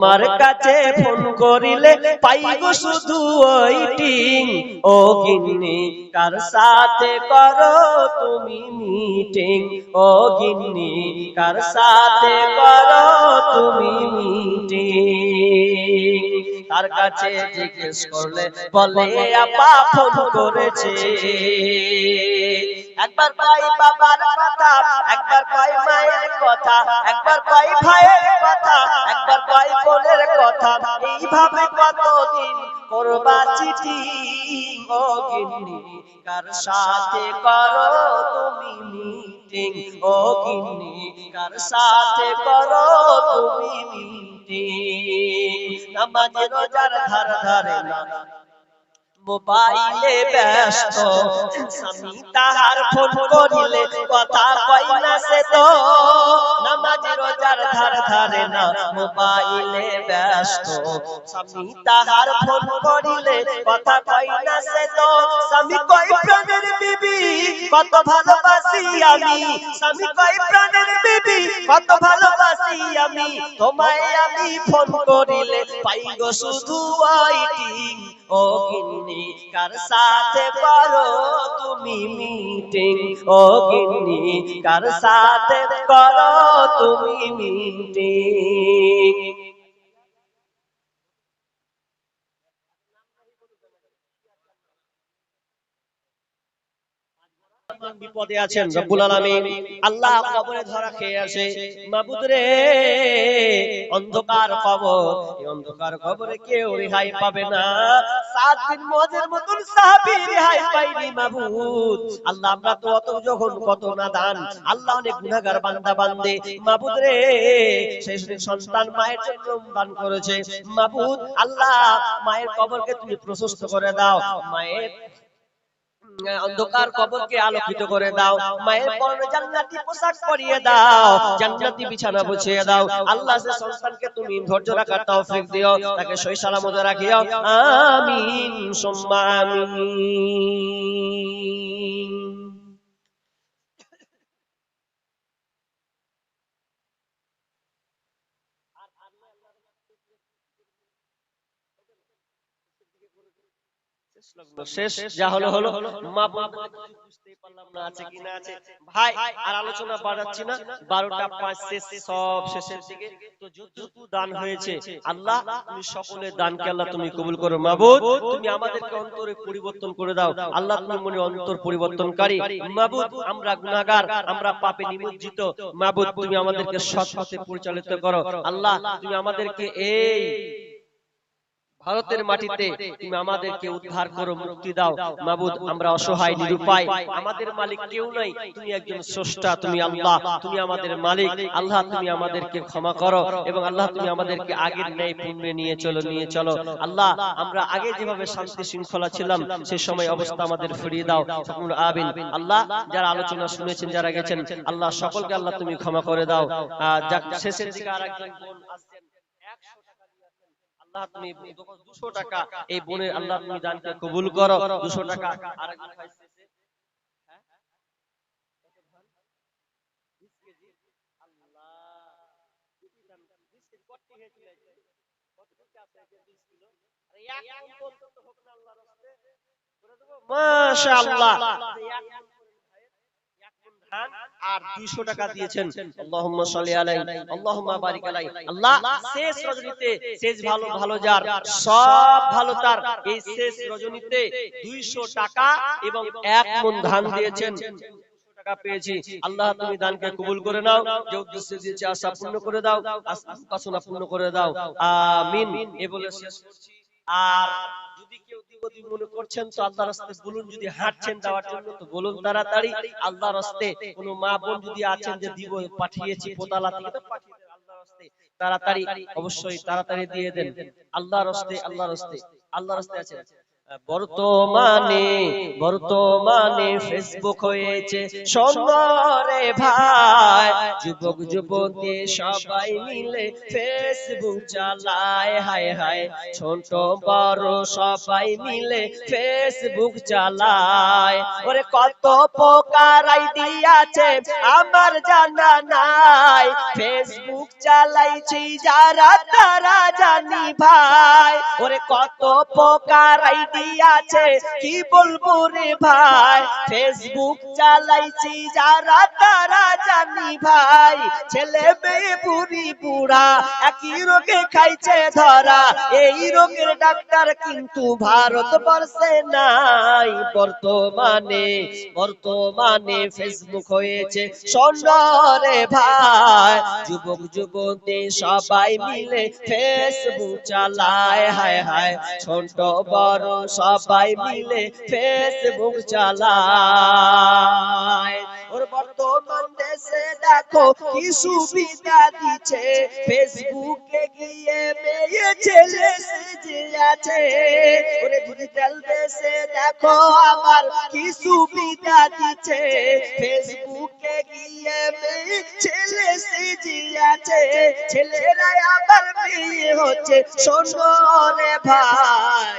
তোমার কাছে ফোন করিলে পাইব শুধু ওইটিং ও গিন্নি, কার সাথে করো তুমি মিটিং? ও গিন্নি, কার সাথে করো তুমি মিটিং? তার কাছে জিজ্ঞেস করলে বলে, আপা, ফোন করেছে। একবার কয় বাবার কথা, একবার কয় মায়ের কথা, একবার কয় ভাইয়ের কথা, একবার কয় বোনের কথা। এইভাবে কতদিন করবা চিঠি ও গিন্নি? কার সাথে করো তুমি মিটিং? ও গিন্নি, কার সাথে করো তুমি মিটিং? নামাজে রোজার ধার ধারে না। মোবাইলে ব্যস্ত। স্বামী তাহার ফোন করিলে, কথা কই না সে তো। মোবাইলে ব্যস্ত। স্বামী তাহার ফোন করিলে, কথা কই না সে তো। স্বামী প্রাণের বিবি, কত ভালোবাসি আমি। স্বামী প্রাণের বিবি, কত ভালোবাসি আমি, তোমায় আমি ফোন করিলে পাই গো শুধু ওইটিং ও গিন্নি, কার সাথে পারো তুমি মিটিং ও গিন্নি, কার সাথে করো তুমি মিটিং বিপদে আছেন রব্বুল আলামিন। আল্লাহ কবরে ধরা খেয়ে আসে। মাবুদ রে অন্ধকার কবর। এই অন্ধকার কবরে কেউ রেহাই পাবে না। সাত দিন মজের মতন সাহাবী রেহাই পাইনি মাবুদ। আল্লাহ আমরা তো অত যখন কত না দান। আল্লাহ অনেক গুনাহগার বান্দা বান্দে। মাবুদ রে সেই সন্তান মায়ের জন্য দান করেছে। মাবুদ আল্লাহ মায়ের কবরকে তুমি প্রশস্ত করে দাও। মায়ের অন্ধকার কবরকে আলোকিত করে দাও। মায়ের পরনে জান্নাতি পোশাক পরিয়ে দাও। জান্নাতি বিছানা বিছিয়ে দাও। আল্লাহ সে সন্তানকে তুমি ধৈর্য রাখার তৌফিক দিও তাকে সই সালামত রাখিও। আমিন। সুম্মা আমিন শেষ যা হলো হলো মা বোনদের বুঝতেই পারলাম না আছে কি না আছে। ভাই আর আলোচনা বাড়াচ্ছি না। বারোটা পাঁচ শেষ সব শেষের দিকে তো যতটুকু দান হয়েছে। আল্লাহ তুমি সকলের দানকে আল্লাহ তুমি কবুল করো। মাবুদ তুমি আমাদেরকে অন্তরে পরিবর্তন করে দাও। আল্লাহ তুমি মনে অন্তর পরিবর্তনকারী। মাবুদ আমরা গুনাহগার আমরা পাপে নিমজ্জিত মাবুদ তুমি আমাদেরকে সৎ পথে পরিচালিত করো। আল্লাহ তুমি আমাদেরকে এই ভারতের মাটিতে তুমি আমাদেরকে উদ্ধার করো মুক্তি দাও। মাবুদ আমরা অসহায় নিরুপায়। আমাদের মালিক কেউ নাই। তুমি একজন স্রষ্টা তুমি আল্লাহ। তুমি আমাদের মালিক। আল্লাহ তুমি আমাদেরকে ক্ষমা করো এবং আল্লাহ তুমি আমাদেরকে আগের ন্যায় পুণ্যে নিয়ে চলো নিয়ে চলো আল্লাহ আমরা আগে যেভাবে শান্তি শৃঙ্খলা ছিলাম সে সময় অবস্থা আমাদের ফিরিয়ে দাও। সকল আবিন আল্লাহ যারা আলোচনা শুনেছেন যারা গেছেন আল্লাহ সকলকে আল্লাহ তুমি ক্ষমা করে দাও আহ, যাক শেষের দিকে আর একজন বোন আসছেন একশো টাকা দিয়েছেন আল্লাহ তুমি দুশো টাকা এই বোনের আল্লাহ তুমি দানকে কবুল করো দুশো টাকা আরেকজন ভাই হ্যাঁ? কত ধান? 20 কেজি? আল্লাহ, খুবই দান। 20 কেজি কতটি হয়েছিল আজকে? কতটুকু আছে আজকে 20 কিলো? আরে এক মণ তো অন্তত হোক না আল্লাহর হস্তে। করে দেবো? মাশাআল্লাহ। এক মণ করেন ভাইয়ের, এক মণ ধান আর 200 টাকা দিয়েছেন। আল্লাহুম্মা সাল্লি আলাইহি। আল্লাহুম্মা বারিক আলাইহি। আল্লাহ শেষ রজনীতে, শেষ ভালো ভালো যার, সব ভালো তার। এই শেষ রজনীতে 200 টাকা এবং এক মণ ধান দিয়েছেন। টাকা পেয়েছি। আল্লাহ তুমি দানকে কবুল করে নাও। যে উদ্দেশ্যে দিয়েছে আশা পূর্ণ করে দাও। আশা পূর্ণ করে দাও। আমিন। এ বলে শেষ করছি। আর যদি কেউ মনে করছেন, তো বলুন যদি হাঁটছেন যাওয়ার জন্য, তো বলুন তাড়াতাড়ি। আল্লাহর কোনো মা বোন যদি আছেন যে দিব, পাঠিয়েছি পোতালা থেকে, তো তাড়াতাড়ি, অবশ্যই তাড়াতাড়ি দিয়ে দেন। আল্লাহ রাস্তায় আল্লাহ রাস্তায় আল্লাহ রাস্তায় আছে। বর্তমানে বর্তমানে ফেসবুক হয়েছে। সুন্দরে ভাই, যুবক, যুবতী সবাই মিলে ফেসবুক চালায়। হায় হায়, ছোট, বড় সবাই মিলে ফেসবুক চালায়। ওরে কত প্রকার আইডি আছে, আমার জানা নাই। ফেসবুক চালাইছি যারা, তারা জানি ভাই। ওরে কত প্রকার আইডি আছে কি বলব রে ভাই? ফেসবুক চালাইছি, যারা তারা জানি ভাই। ছেলে মেয়ে, বুড়ি, বুড়া, একই রোগে খাইছে ধরা। এই রোগের ডাক্তার কিন্তু ভারতবর্ষে নাই। বর্তমানে বর্তমানে ফেসবুক হয়েছে সন্ধ্যরে ভাই। যুবক, যুবতী সবাই মিলে ফেসবুক চালায়। হায় হায়, ছোট, বড় সবাই মিলে ফেসবুক চালায়। ওর বর্তমান দেশে দেখো কি সুবিধা দিচ্ছে। ফেসবুকে গিয়ে মেয়ে ছেলে সেজে আছে। ওরে ডিজিটাল দেশে দেখো আবার কি সুবিধা দিচ্ছে। ফেসবুকে গিয়ে মেয়ে ছেলে সেজে আছে। ছেলেরা আবার মেয়ে হচ্ছে। সোনরে ভাই